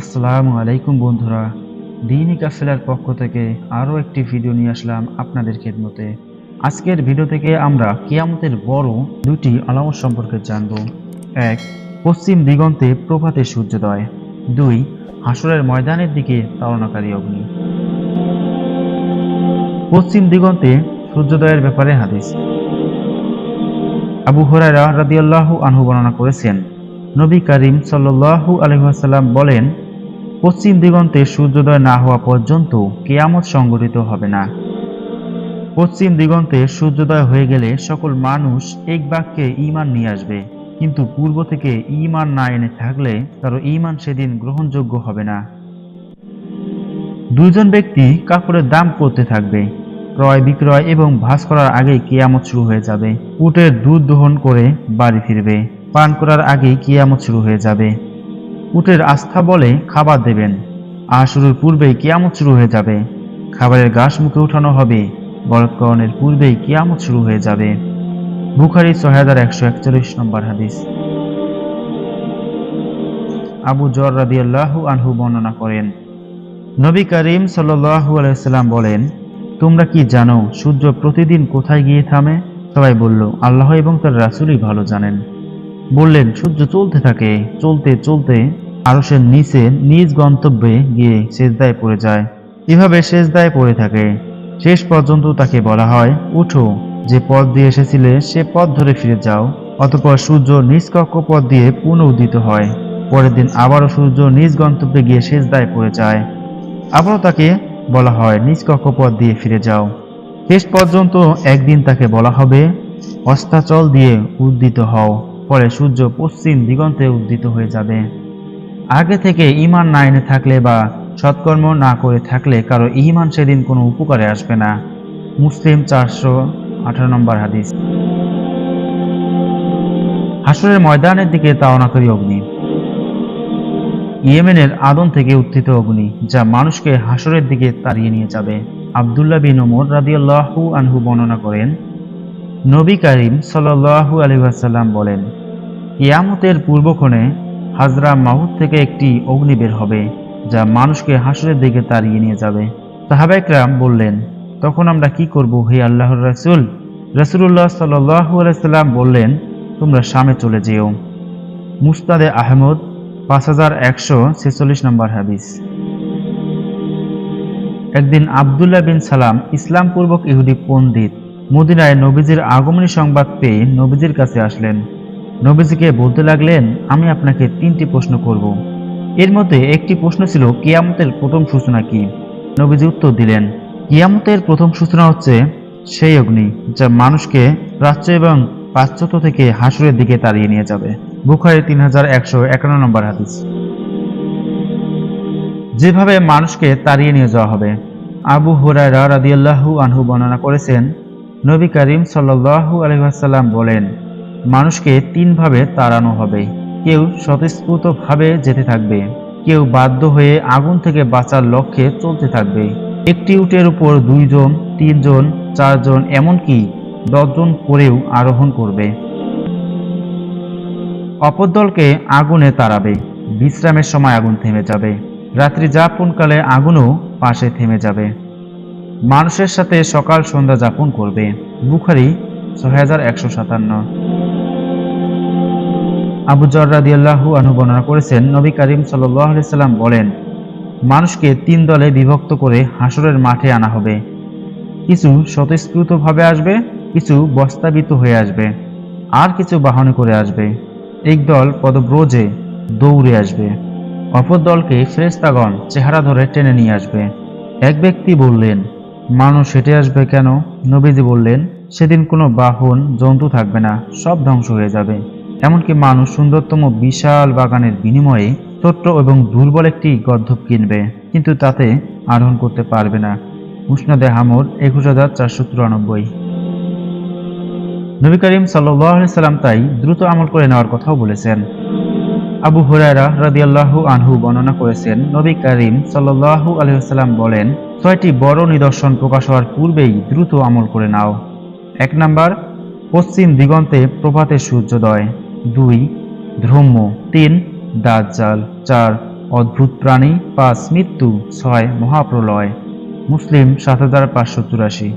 আসসালামু আলাইকুম বন্ধুরা। দিনী কাফেলার পক্ষ থেকে আরও একটি ভিডিও নিয়ে আসলাম আপনাদের খেদমতে। আজকের ভিডিও থেকে আমরা কিয়ামতের বড় দুটি আলামত সম্পর্কে জানব। এক, পশ্চিম দিগন্তে প্রভাতে সূর্যোদয়। দুই, হাসরের ময়দানের দিকে তাড়নাকারী অগ্নি। পশ্চিম দিগন্তে সূর্যোদয়ের ব্যাপারে হাদিস। আবু হরাইরা রাদিয়াল্লাহু আনহু বর্ণনা করেছেন। নবী করিম সাল্লাল্লাহু আলাইহি ওয়াসাল্লাম বলেন পশ্চিম দিগন্তে সূর্যোদয় না হওয়া পর্যন্ত কেয়ামত সংগঠিত হবে না। পশ্চিম দিগন্তে সূর্যোদয় হয়ে গেলে সকল মানুষ এক বাক্যে ঈমান নিয়ে আসবে। কিন্তু পূর্ব থেকে ইমান না এনে থাকলে কারও ঈমান সেদিন গ্রহণযোগ্য হবে না। দুইজন ব্যক্তি কাপড়ের দাম করতে থাকবে। ক্রয়, বিক্রয় এবং ভাস করার আগেই কেয়ামত শুরু হয়ে যাবে। উটের দুধ দহন করে বাড়ি ফিরবে। পান করার আগেই কেয়ামত শুরু হয়ে যাবে। উটের আস্থা বলে খাবার দেবেন। আর শুরুর পূর্বেই কিয়ামত শুরু হয়ে যাবে। খাবারের গাছ মুখে উঠানো হবে। বরৎকরণের পূর্বেই কিয়ামত শুরু হয়ে যাবে। বুখারি ছয় হাজার একশো একচল্লিশ নম্বর হাদিস। আবু জর রাদিয়াল্লাহু আনহু বর্ণনা করেন, নবী করিম সাল্লাল্লাহু আলাইসাল্লাম বলেন, তোমরা কি জানো সূর্য প্রতিদিন কোথায় গিয়ে থামে? সবাই বলল, আল্লাহ এবং তার রাসুলই ভালো জানেন। বললেন, সূর্য চলতে থাকে, চলতে চলতে আরশের নিচে, নিজ গন্তব্যে গিয়ে সেজদায় পড়ে যায়। এভাবে সেজদায় পড়ে থাকে। শেষ পর্যন্ত তাকে বলা হয়, উঠো, যে পথ দিয়ে এসেছিলে, সে পথ ধরে ফিরে যাও। অতপর সূর্য নিজ কক্ষ পথ দিয়ে পুনঃ উদিত হয়। পরের দিন আবারও সূর্য নিজ গন্তব্যে গিয়ে সেজদায় পড়ে যায়। আবারও তাকে বলা হয় নিজ কক্ষপথ দিয়ে ফিরে যাও। শেষ পর্যন্ত একদিন তাকে বলা হবে, অস্তাচল দিয়ে উদ্দিত হও। পরে সূর্য পশ্চিম দিগন্তে উদ্দিত হয়ে যাবে। আগে থেকে ইমান না এনে থাকলে বা সৎকর্ম না করে থাকলে কারও ইমান সেদিন কোনো উপকারে আসবে না। মুসলিম চারশো আঠারো নম্বর হাদিস। হাসরের ময়দানের দিকে তাওনাকরি অগ্নি। ইয়েমেনের আদন থেকে উত্থিত অগ্নি, যা মানুষকে হাসরের দিকে তাড়িয়ে নিয়ে যাবে। আবদুল্লাহ বিন ওমর রাদিয়াল্লাহু আনহু বর্ণনা করেন, নবী করিম সাল্লাল্লাহু আলাইহি ওয়াসাল্লাম বলেন, কিয়ামতের পূর্বক্ষণে হাজরা মাহুদ থেকে একটি অগ্নি বের হবে, যা মানুষকে হাসরের দিকে তাড়িয়ে নিয়ে যাবে। সাহাবা একরাম বললেন, তখন আমরা কি করব হে আল্লাহর রাসূল? সাল্লাল্লাহু সাল্লাম বললেন, তোমরা সামে চলে যেও। মুস্তাদে আহমদ, পাঁচ হাজার একশো ছেচল্লিশ নম্বর হাদিস। একদিন আবদুল্লাহ বিন সালাম ইসলাম পূর্বক ইহুদি পণ্ডিত মদিনায় নবীজির আগমনী সংবাদ পেয়ে নবীজির কাছে আসলেন। নবীজিকে বলতে লাগলেন, আমি আপনাকে তিনটি প্রশ্ন করব। এর মধ্যে একটি প্রশ্ন ছিল, কিয়ামতের প্রথম সূচনা কি? নবীজি উত্তর দিলেন, কিয়ামতের প্রথম সূচনা হচ্ছে সেই অগ্নি, যা মানুষকে প্রাচ্য এবং পাশ্চাত্য থেকে হাসুরের দিকে তাড়িয়ে নিয়ে যাবে। বুখারি তিন হাজার একশো একান্ন নম্বর হাদিস। যেভাবে মানুষকে তাড়িয়ে নিয়ে যাওয়া হবে, আবু হুরায়রা রাদিয়াল্লাহু আনহু বর্ণনা করেছেন, নবী করিম সাল্লাল্লাহু আলাইহি ওয়াসাল্লাম বলেন মানুষকে তিনভাবে তাড়ানো হবে। কেউ স্বতঃস্ফূর্তভাবে যেতে থাকবে, কেউ বাধ্য হয়ে আগুন থেকে বাঁচার লক্ষ্যে চলতে থাকবে। একটি উটের উপর দুইজন, তিনজন, চারজন এমনকি দশজন করেও আরোহণ করবে। অপর দলকে আগুনে তাড়াবে। বিশ্রামের সময় আগুন থেমে যাবে। রাত্রি যাপনকালে আগুনও পাশে থেমে যাবে। মানুষের সাথে সকাল সন্ধ্যা যাপন করবে। বুখারি, ছয় হাজার একশো সাতান্ন। আবু জর্রাদিয়াল্লাহু আনহু বর্ণনা করেছেন, নবী করিম সাল্লাম বলেন, মানুষকে তিন দলে বিভক্ত করে হাসরের মাঠে আনা হবে। কিছু স্বতঃস্ফূর্তভাবে আসবে, কিছু বস্তাবিত হয়ে আসবে, আর কিছু বাহনে করে আসবে। এক দল পদব্রজে দৌড়ে আসবে। অপর দলকে ফ্রেস্তাগণ চেহারা ধরে টেনে নিয়ে আসবে। এক ব্যক্তি বললেন, মানুষ হেঁটে আসবে কেন? নবীজি বললেন, সেদিন কোনো বাহন, জন্তু থাকবে না, সব ধ্বংস হয়ে যাবে। এমনকি মানুষ সুন্দরতম বিশাল বাগানের বিনিময়ে ছোট্ট এবং দুর্বল একটি গর্ধব কিনবে, কিন্তু তাতে আরোহণ করতে পারবে না। উষ্ণদে হামর একুশ হাজার চারশো চুরানব্বই। নবী করিম সাল্লাম তাই দ্রুত আমল করে নেওয়ার কথাও বলেছেন। আবু হুরায়রা রাদিয়াল্লাহু আনহু বর্ণনা করেছেন, নবী করিম সাল্লাল্লাহু আলহিহাল্লাম বলেন, ছয়টি বড় নিদর্শন প্রকাশ হওয়ার পূর্বেই দ্রুত আমল করে নাও। এক নাম্বার, পশ্চিম দিগন্তে প্রভাতে সূর্যোদয়। দুই, ধর্ম, তিন, দাজ্জাল, চার, অদ্ভুত প্রাণী, পাঁচ, মৃত্যু, ছয়, মহাপ্রলয়। মুসলিম সাত হাজার পাঁচশো চুরাশি।